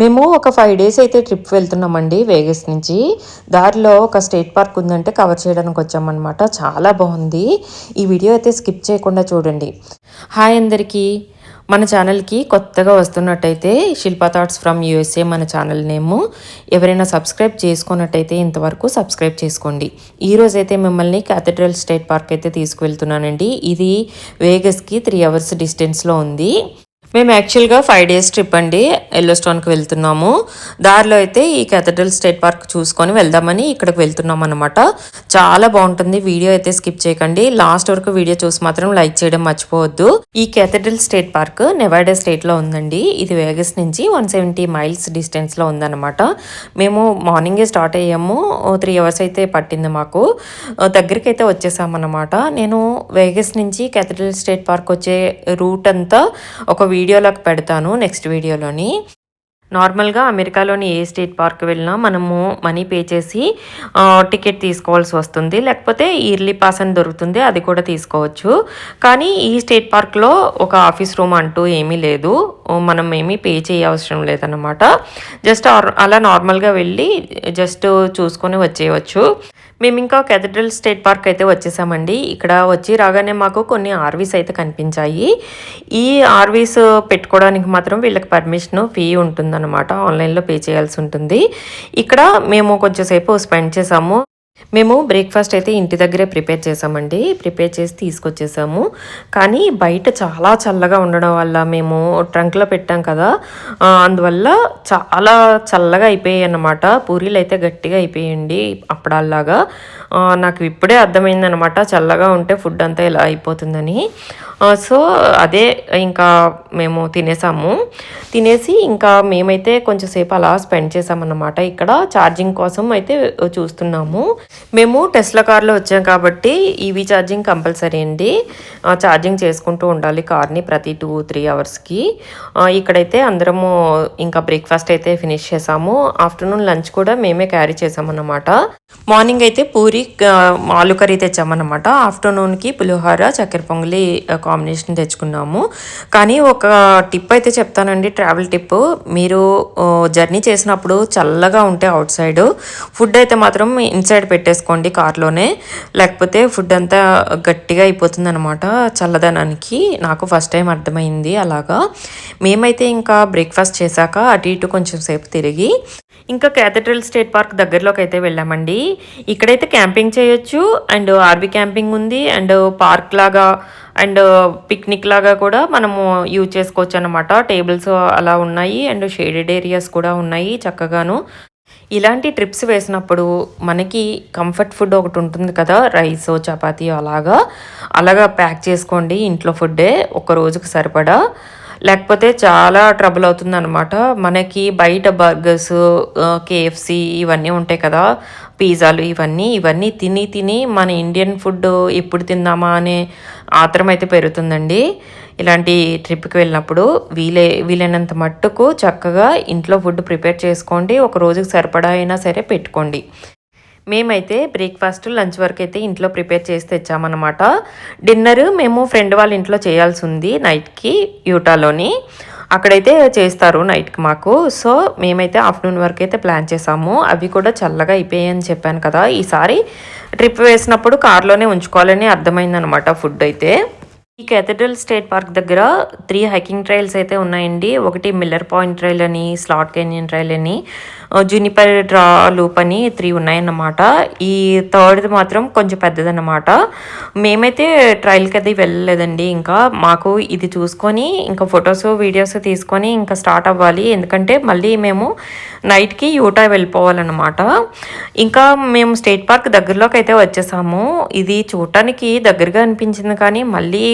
మేము ఒక five days అయితే ట్రిప్ వెళ్తున్నామండి వేగస్ నుంచి. దారిలో ఒక స్టేట్ పార్క్ ఉందంటే కవర్ చేయడానికి వచ్చామన్నమాట. చాలా బాగుంది. ఈ వీడియో అయితే స్కిప్ చేయకుండా చూడండి. హాయ్ అందరికీ. మన ఛానల్కి కొత్తగా వస్తున్నట్టయితే శిల్పా థాట్స్ ఫ్రమ్ యూఎస్ఏ మన ఛానల్ నేము. ఎవరైనా సబ్స్క్రైబ్ చేసుకున్నట్టయితే ఇంతవరకు సబ్స్క్రైబ్ చేసుకోండి. ఈరోజు అయితే మిమ్మల్ని క్యాథడ్రల్ స్టేట్ పార్క్ అయితే తీసుకువెళ్తున్నానండి. ఇది వేగస్కి త్రీ అవర్స్ డిస్టెన్స్లో ఉంది. మేము యాక్చువల్గా ఫైవ్ డేస్ ట్రిప్ అండి ఎల్లో స్టోన్కి వెళ్తున్నాము. దారిలో అయితే ఈ కెథడ్రల్ స్టేట్ పార్క్ చూసుకొని వెళ్దామని ఇక్కడికి వెళ్తున్నాం అనమాట చాలా బాగుంటుంది వీడియో అయితే స్కిప్ చేయకండి. లాస్ట్ వరకు వీడియో చూసి మాత్రం లైక్ చేయడం మర్చిపోవద్దు. ఈ కెథడ్రల్ స్టేట్ పార్క్ నెవాడా స్టేట్లో ఉందండి. ఇది వేగస్ నుంచి వన్ సెవెంటీ మైల్స్ డిస్టెన్స్లో ఉందన్నమాట. మేము మార్నింగే స్టార్ట్ అయ్యాము. త్రీ అవర్స్ అయితే పట్టింది మాకు. దగ్గరికి అయితే వచ్చేసామన్నమాట నేను వేగస్ నుంచి కెథడ్రల్ స్టేట్ పార్క్ వచ్చే రూట్ అంతా ఒక వీడియో వీడియోలోకి పెడతాను నెక్స్ట్ వీడియోలోని. నార్మల్గా అమెరికాలోని ఏ స్టేట్ పార్క్ వెళ్ళినా మనము మనీ పే చేసి టికెట్ తీసుకోవాల్సి వస్తుంది. లేకపోతే ఇయర్లీ పాస్ అని దొరుకుతుంది అది కూడా తీసుకోవచ్చు. కానీ ఈ స్టేట్ పార్క్లో ఒక ఆఫీస్ రూమ్ అంటూ ఏమీ లేదు. మనం ఏమీ పే చేయవసరం లేదన్నమాట. జస్ట్ అలా నార్మల్గా వెళ్ళి జస్ట్ చూసుకొని వచ్చేయవచ్చు. మేము ఇంకా కెథడ్రల్ స్టేట్ పార్క్ అయితే వచ్చేసామండి. ఇక్కడ వచ్చి రాగానే మాకు కొన్ని ఆర్వీస్ అయితే కనిపించాయి. ఈ ఆర్వీస్ పెట్టుకోవడానికి మాత్రం వీళ్ళకి పర్మిషన్ ఫీ ఉంటుందన్నమాట. ఆన్లైన్లో పే చేయాల్సి ఉంటుంది. ఇక్కడ మేము కొంచెంసేపు స్పెండ్ చేసాము. మేము బ్రేక్ఫాస్ట్ అయితే ఇంటి దగ్గరే ప్రిపేర్ చేసామండి ప్రిపేర్ చేసి తీసుకొచ్చేసాము. కానీ బయట చాలా చల్లగా ఉండడం వల్ల మేము ట్రంక్లో పెట్టాం కదా. అందువల్ల చాలా చల్లగా అయిపోయాయి అన్నమాట. పూరీలు అయితే గట్టిగా అయిపోయాయండి అప్పడాల్లాగా. నాకు ఇప్పుడే అర్థమైందనమాట చల్లగా ఉంటే ఫుడ్ అంతా ఇలా అయిపోతుందని. సో అదే ఇంకా మేము తినేసాము. తినేసి ఇంకా మేమైతే కొంచెం సేపు అలా స్పెండ్ చేసామన్నమాట. ఇక్కడ ఛార్జింగ్ కోసం అయితే చూస్తున్నాము. మేము టెస్లా కార్లో వచ్చాం కాబట్టి ఈవీ ఛార్జింగ్ కంపల్సరీ అండి. ఛార్జింగ్ చేసుకుంటూ ఉండాలి కార్ని ప్రతి టూ త్రీ అవర్స్కి. ఇక్కడైతే అందరము ఇంకా బ్రేక్ఫాస్ట్ అయితే ఫినిష్ చేసాము. ఆఫ్టర్నూన్ లంచ్ కూడా మేమే క్యారీ చేసామన్నమాట. మార్నింగ్ అయితే పూరి ఆలు కర్రీ తెచ్చామన్నమాట. ఆఫ్టర్నూన్కి పులిహోర చక్కెర పొంగలి కాంబినేషన్ తెచ్చుకున్నాము. కానీ ఒక టిప్ అయితే చెప్తానండి ట్రావెల్ టిప్. మీరు జర్నీ చేసినప్పుడు చల్లగా ఉంటే అవుట్ సైడ్ ఫుడ్ అయితే మాత్రం ఇన్సైడ్ పెట్టేసుకోండి కార్లోనే. లేకపోతే ఫుడ్ అంతా గట్టిగా అయిపోతుంది అనమాట చల్లదనానికి. నాకు ఫస్ట్ టైం అర్థమైంది అలాగా. మేమైతే ఇంకా బ్రేక్ఫాస్ట్ చేశాక అటు ఇటు కొంచెం సేపు తిరిగి ఇంకా క్యాథడ్రల్ స్టేట్ పార్క్ దగ్గరలోకి అయితే వెళ్ళామండి. ఇక్కడైతే క్యాంపింగ్ చేయొచ్చు. అండ్ ఆర్వీ క్యాంపింగ్ ఉంది. అండ్ పార్క్ లాగా అండ్ పిక్నిక్ లాగా కూడా మనము యూజ్ చేసుకోవచ్చు అనమాట టేబుల్స్ అలా ఉన్నాయి. అండ్ షేడెడ్ ఏరియాస్ కూడా ఉన్నాయి చక్కగాను. ఇలాంటి ట్రిప్స్ వేసినప్పుడు మనకి కంఫర్ట్ ఫుడ్ ఒకటి ఉంటుంది కదా రైస్ చపాతీ అలాగా. అలాగా ప్యాక్ చేసుకోండి ఇంట్లో ఫుడ్డే. ఒక రోజుకు సరిపడా. లేకపోతే చాలా ట్రబుల్ అవుతుందనమాట మనకి బయట బర్గర్స్ కేఎఫ్సి ఇవన్నీ ఉంటాయి కదా. పిజ్జాలు ఇవన్నీ ఇవన్నీ తిని తిని మన ఇండియన్ ఫుడ్ ఎప్పుడు తిందామా అనే ఆత్రం అయితే పెరుగుతుందండి. ఇలాంటి ట్రిప్కి వెళ్ళినప్పుడు వీలే వీలైనంత మట్టుకు చక్కగా ఇంట్లో ఫుడ్ ప్రిపేర్ చేసుకోండి. ఒక రోజుకి సరిపడా అయినా సరే పెట్టుకోండి. మేమైతే బ్రేక్ఫాస్ట్ లంచ్ వరకు అయితే ఇంట్లో ప్రిపేర్ చేసి తెచ్చామన్నమాట. డిన్నర్ మేము ఫ్రెండ్ వాళ్ళ ఇంట్లో చేయాల్సి ఉంది నైట్కి యూటాలోని. అక్కడైతే చేస్తారు నైట్కి మాకు. సో మేమైతే ఆఫ్టర్నూన్ వరకు అయితే ప్లాన్ చేసాము. అవి కూడా చల్లగా అయిపోయాయని చెప్పాను కదా. ఈసారి ట్రిప్ వేసినప్పుడు కార్లోనే ఉంచుకోవాలని అర్థమైందనమాట ఫుడ్ అయితే. ఈ కెథడ్రల్ స్టేట్ పార్క్ దగ్గర త్రీ హైకింగ్ ట్రైల్స్ అయితే ఉన్నాయండి. ఒకటి మిల్లర్ పాయింట్ ట్రైల్ అని స్లాట్ కెనియన్ ట్రైల్ అని జూనిపర్ డ్రా లూప్ అని త్రీ ఉన్నాయన్నమాట. ఈ థర్డ్ది మాత్రం కొంచెం పెద్దదన్నమాట. మేమైతే ట్రైల్కి అది వెళ్ళలేదండి ఇంకా. మాకు ఇది చూసుకొని ఇంకా ఫొటోస్ వీడియోస్ తీసుకొని ఇంకా స్టార్ట్ అవ్వాలి. ఎందుకంటే మళ్ళీ మేము నైట్కి యూటా వెళ్ళిపోవాలన్నమాట. ఇంకా మేము స్టేట్ పార్క్ దగ్గరలోకి అయితే వచ్చేసాము. ఇది చూడటానికి దగ్గరగా అనిపించింది కానీ మళ్ళీ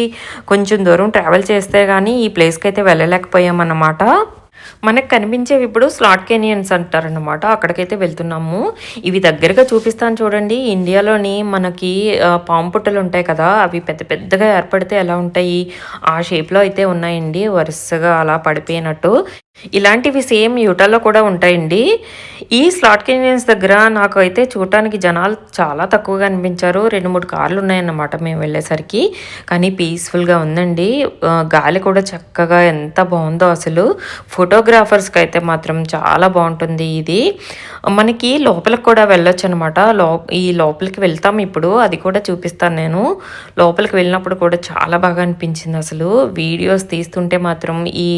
కొంచెం దూరం ట్రావెల్ చేస్తే కానీ ఈ ప్లేస్కి అయితే వెళ్ళలేకపోయామన్నమాట. మనకు కనిపించేవి ఇప్పుడు స్లాట్ కెనియన్స్ అంటారనమాట అక్కడికైతే వెళ్తున్నాము. ఇవి దగ్గరగా చూపిస్తాను చూడండి. ఇండియాలోని మనకి పాంపుట్టలు పాము పుట్టలు ఉంటాయి కదా అవి పెద్ద పెద్దగా ఏర్పడితే ఎలా ఉంటాయి? ఆ షేప్లో అయితే ఉన్నాయండి. వరుసగా అలా పడిపోయినట్టు. ఇలాంటివి సేమ్ యూటాలో కూడా ఉంటాయండి. ఈ స్లాట్ కెనియన్స్ దగ్గర నాకు అయితే చూడటానికి జనాలు చాలా తక్కువగా అనిపించారు. రెండు మూడు కార్లు ఉన్నాయన్నమాట మేము వెళ్ళేసరికి. కానీ పీస్ఫుల్గా ఉందండి. గాలి కూడా చక్కగా ఎంత బాగుందో అసలు. ఫోటోగ్రాఫర్స్కి అయితే మాత్రం చాలా బాగుంటుంది ఇది. మనకి లోపలికి కూడా వెళ్ళొచ్చు అనమాట లో ఈ లోపలికి వెళ్తాం ఇప్పుడు. అది కూడా చూపిస్తాను నేను. లోపలికి వెళ్ళినప్పుడు కూడా చాలా బాగా అనిపించింది అసలు. వీడియోస్ తీస్తుంటే మాత్రం ఈ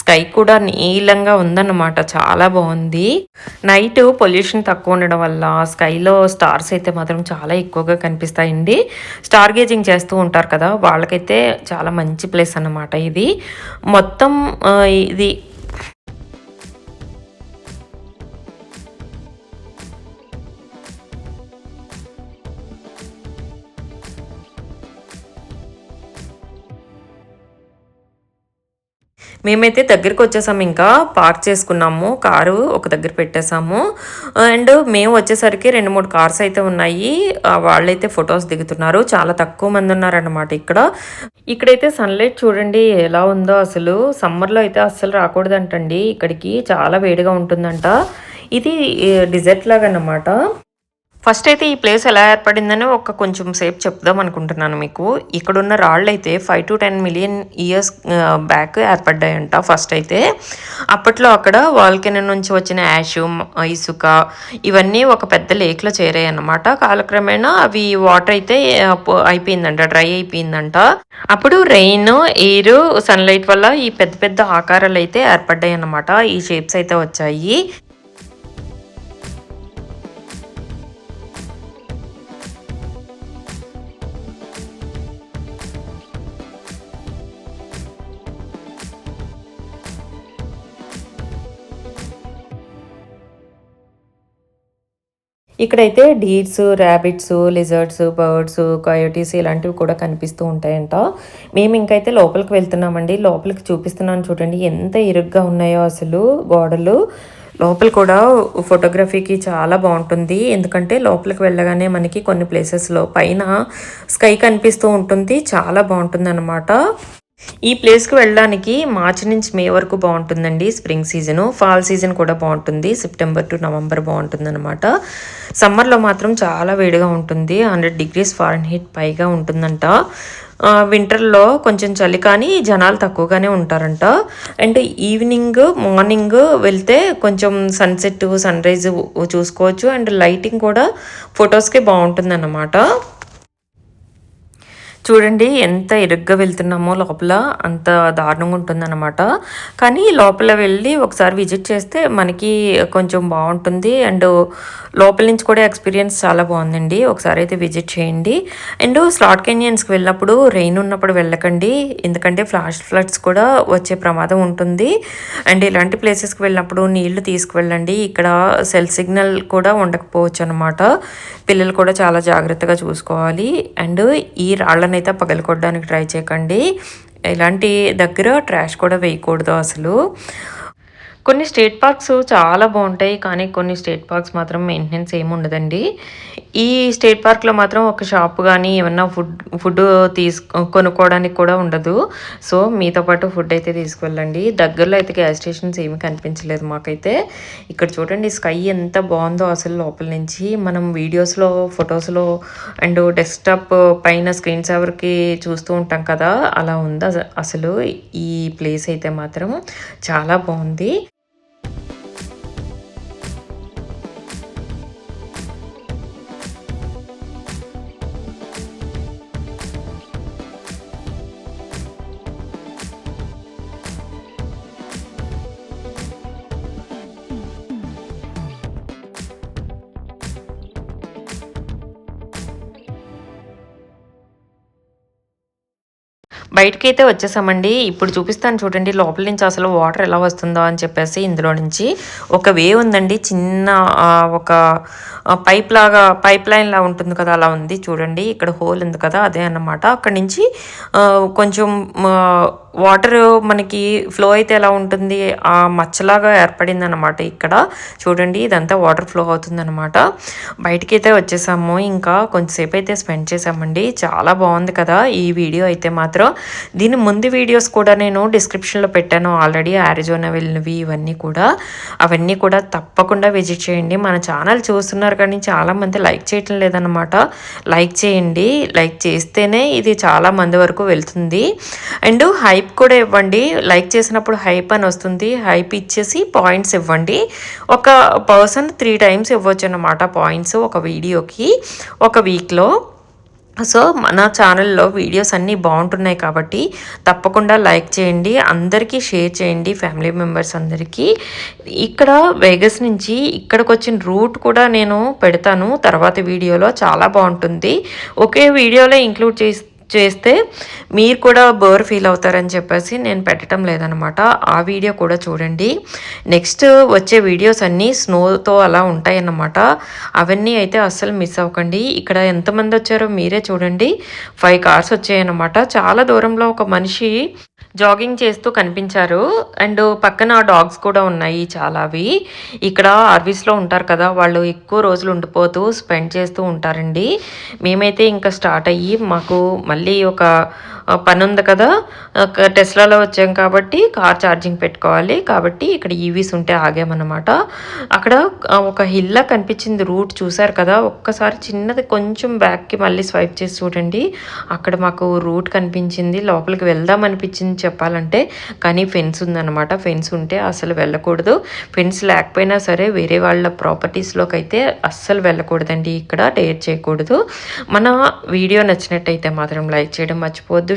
స్కై కూడా నీలంగా ఉందన్నమాట. చాలా బాగుంది. నైట్ పొల్యూషన్ తక్కువ ఉండడం వల్ల స్కైలో స్టార్స్ అయితే మాత్రం చాలా ఎక్కువగా కనిపిస్తాయండి. స్టార్ గేజింగ్ చేస్తూ ఉంటారు కదా వాళ్ళకైతే చాలా మంచి ప్లేస్ అన్నమాట ఇది. మొత్తం ఇది మేమైతే దగ్గరికి వచ్చేసాము ఇంకా పార్క్ చేసుకున్నాము. కారు ఒక దగ్గర పెట్టేసాము. అండ్ మేము వచ్చేసరికి రెండు మూడు కార్స్ అయితే ఉన్నాయి. వాళ్ళైతే ఫొటోస్ దిగుతున్నారు. చాలా తక్కువ మంది ఉన్నారన్నమాట ఇక్కడ. ఇక్కడైతే సన్లైట్ చూడండి ఎలా ఉందో అసలు. సమ్మర్లో అయితే అస్సలు రాకూడదంటండి. ఇక్కడికి చాలా వేడిగా ఉంటుందంట. ఇది డిజర్ట్ లాగా అన్నమాట ఫస్ట్ అయితే ఈ ప్లేస్ ఎలా ఏర్పడిందని ఒక కొంచెం సేపు చెప్దాం అనుకుంటున్నాను మీకు. ఇక్కడున్న రాళ్ళు అయితే five to ten million years back ఏర్పడ్డాయంట first అయితే. అప్పట్లో అక్కడ వాల్కెన్ నుంచి వచ్చిన యాష్ ఇసుక ఇవన్నీ ఒక పెద్ద లేక్లో చేరాయి అన్నమాట కాలక్రమేణా అవి వాటర్ అయితే అయిపోయిందంట డ్రై అయిపోయిందంట. అప్పుడు రెయిన్ ఎయిర్ సన్లైట్ వల్ల ఈ పెద్ద పెద్ద ఆకారాలు అయితే ఏర్పడ్డాయి అన్నమాట ఈ షేప్స్ అయితే వచ్చాయి. ఇక్కడైతే deers rabbits lizards birds coyotes ఇలాంటివి కూడా కనిపిస్తూ ఉంటాయంట. మేము ఇంకైతే లోపలికి వెళ్తున్నామండి. లోపలికి చూపిస్తున్నాను చూడండి ఎంత ఇరుగ్గా ఉన్నాయో అసలు గోడలు. లోపల కూడా ఫోటోగ్రఫీకి చాలా బాగుంటుంది. ఎందుకంటే లోపలికి వెళ్ళగానే మనకి కొన్ని ప్లేసెస్లో పైన స్కై కనిపిస్తూ ఉంటుంది. చాలా బాగుంటుంది అనమాట ఈ ప్లేస్కి వెళ్ళడానికి మార్చి నుంచి మే వరకు బాగుంటుందండి స్ప్రింగ్ సీజను ఫాల్ సీజన్ కూడా బాగుంటుంది. సెప్టెంబర్ టు నవంబర్ బాగుంటుంది అనమాట సమ్మర్లో మాత్రం చాలా వేడిగా ఉంటుంది. హండ్రెడ్ డిగ్రీస్ ఫారెన్ హీట్ పైగా ఉంటుందంట. వింటర్లో కొంచెం చలి కానీ జనాలు తక్కువగానే ఉంటారంట. అండ్ ఈవినింగ్ మార్నింగ్ వెళ్తే కొంచెం సన్సెట్ సన్ రైజ్ చూసుకోవచ్చు. అండ్ లైటింగ్ కూడా ఫొటోస్కి బాగుంటుంది చూడండి ఎంత ఇరుగ్గా వెళ్తున్నామో లోపల అంత దారుణంగా ఉంటుందన్నమాట. కానీ లోపల వెళ్ళి ఒకసారి విజిట్ చేస్తే మనకి కొంచెం బాగుంటుంది. అండ్ లోపల నుంచి కూడా ఎక్స్పీరియన్స్ చాలా బాగుందండి. ఒకసారి అయితే విజిట్ చేయండి. అండ్ స్లాట్ కెనియన్స్కి వెళ్ళినప్పుడు రెయిన్ ఉన్నప్పుడు వెళ్ళకండి. ఎందుకంటే ఫ్లాష్ ఫ్లడ్స్ కూడా వచ్చే ప్రమాదం ఉంటుంది. అండ్ ఇలాంటి ప్లేసెస్కి వెళ్ళినప్పుడు నీళ్ళు తీసుకువెళ్ళండి. ఇక్కడ సెల్ సిగ్నల్ కూడా ఉండకపోవచ్చు అనమాట పిల్లలు కూడా చాలా జాగ్రత్తగా చూసుకోవాలి. అండ్ ఈ అయితే పగలకొట్టడానికి ట్రై చేయకండి. ఇలాంటి దగ్గర ట్రాష్ కూడా వేయకూడదు అసలు. కొన్ని స్టేట్ పార్క్స్ చాలా బాగుంటాయి కానీ కొన్ని స్టేట్ పార్క్స్ మాత్రం మెయింటెనెన్స్ ఏమి ఉండదండి. ఈ స్టేట్ పార్క్లో మాత్రం ఒక షాప్ కానీ ఏమన్నా ఫుడ్ ఫుడ్ తీసు కొనుక్కోవడానికి కూడా ఉండదు. సో మీతో పాటు ఫుడ్ అయితే తీసుకువెళ్ళండి దగ్గరలో అయితే గ్యాస్ స్టేషన్స్ ఏమి కనిపించలేదు మాకైతే. ఇక్కడ చూడండి స్కై ఎంత బాగుందో అసలు లోపల నుంచి. మనం వీడియోస్లో ఫొటోస్లో అండ్ డెస్క్టాప్ పైన స్క్రీన్ సేవర్కి చూస్తూ ఉంటాం కదా అలా ఉంది అస- అసలు ఈ ప్లేస్ అయితే మాత్రం చాలా బాగుంది. బయటకైతే వచ్చేసామండి. ఇప్పుడు చూపిస్తాను చూడండి లోపల నుంచి అసలు వాటర్ ఎలా వస్తుందో అని చెప్పేసి ఇందులో నుంచి ఒక వే ఉందండి. చిన్న ఒక పైప్ లాగా పైప్ లైన్ లా ఉంటుంది కదా అలా ఉంది చూడండి. ఇక్కడ హోల్ ఉంది కదా అదే అన్నమాట. అక్కడ నుంచి కొంచెం వాటర్ మనకి ఫ్లో అయితే ఎలా ఉంటుంది? ఆ మచ్చలాగా ఏర్పడింది అనమాట ఇక్కడ. చూడండి ఇదంతా వాటర్ ఫ్లో అవుతుంది అనమాట బయటికి అయితే వచ్చేసాము. ఇంకా కొంచెంసేపు అయితే స్పెండ్ చేసామండి. చాలా బాగుంది కదా ఈ వీడియో అయితే మాత్రం. దీని ముందు వీడియోస్ కూడా నేను డిస్క్రిప్షన్లో పెట్టాను ఆల్రెడీ ఆరిజోనా వెళ్ళినవి ఇవన్నీ కూడా. అవన్నీ కూడా తప్పకుండా విజిట్ చేయండి. మన ఛానల్ చూస్తున్నారు కానీ చాలామంది లైక్ చేయటం లేదన్నమాట. లైక్ చేయండి. లైక్ చేస్తేనే ఇది చాలా మంది వరకు వెళ్తుంది. అండ్ హైప్ కూడా ఇవ్వండి. లైక్ చేసినప్పుడు హైప్ అని వస్తుంది. హైప్ ఇచ్చేసి పాయింట్స్ ఇవ్వండి. ఒక పర్సన్ త్రీ టైమ్స్ ఇవ్వచ్చు అన్నమాట పాయింట్స్ ఒక వీడియోకి ఒక వీక్లో సో మన ఛానల్లో వీడియోస్ అన్నీ బాగుంటున్నాయి కాబట్టి తప్పకుండా లైక్ చేయండి అందరికీ షేర్ చేయండి ఫ్యామిలీ మెంబర్స్ అందరికీ. ఇక్కడ వేగస్ నుంచి ఇక్కడికి వచ్చిన రూట్ కూడా నేను పెడతాను తర్వాత వీడియోలో చాలా బాగుంటుంది. ఒకే వీడియోలో ఇంక్లూడ్ చేసి చేస్తే మీరు కూడా బోర్ ఫీల్ అవుతారని చెప్పేసి నేను పెట్టడం లేదనమాట. ఆ వీడియో కూడా చూడండి. నెక్స్ట్ వచ్చే వీడియోస్ అన్నీ స్నోతో అలా ఉంటాయన్నమాట. అవన్నీ అయితే అస్సలు మిస్ అవ్వకండి. ఇక్కడ ఎంతమంది వచ్చారో మీరే చూడండి. ఫైవ్ కార్స్ వచ్చాయన్నమాట. చాలా దూరంలో ఒక మనిషి జాగింగ్ చేస్తూ కనిపించారు. అండ్ పక్కన డాగ్స్ కూడా ఉన్నాయి చాలా అవి ఇక్కడ ఆర్వీస్లో ఉంటారు కదా వాళ్ళు ఎక్కువ రోజులు ఉండిపోతూ స్పెండ్ చేస్తూ ఉంటారండి. మేమైతే ఇంకా స్టార్ట్ అయ్యి మాకు మళ్ళీ ఒక పని ఉంది కదా. టెస్లాలో వచ్చాం కాబట్టి కార్ ఛార్జింగ్ పెట్టుకోవాలి. కాబట్టి ఇక్కడ e ఈవీస్ ఉంటే ఆగామన్నమాట. అక్కడ ఒక హిల్లా కనిపించింది రూట్ చూసారు కదా. ఒక్కసారి చిన్నది కొంచెం బ్యాక్కి మళ్ళీ స్వైప్ చేసి చూడండి. అక్కడ మాకు రూట్ కనిపించింది. లోపలికి వెళ్దాం అనిపించింది చెప్పాలంటే. కానీ ఫెన్స్ ఉందన్నమాట. ఫెన్స్ ఉంటే అసలు వెళ్ళకూడదు. ఫెన్స్ లేకపోయినా సరే వేరే వాళ్ళ ప్రాపర్టీస్లోకి అయితే అస్సలు వెళ్ళకూడదండి. ఇక్కడ డేర్ చేయకూడదు. మన వీడియో నచ్చినట్టయితే మాత్రం లైక్ చేయడం మర్చిపోవద్దు.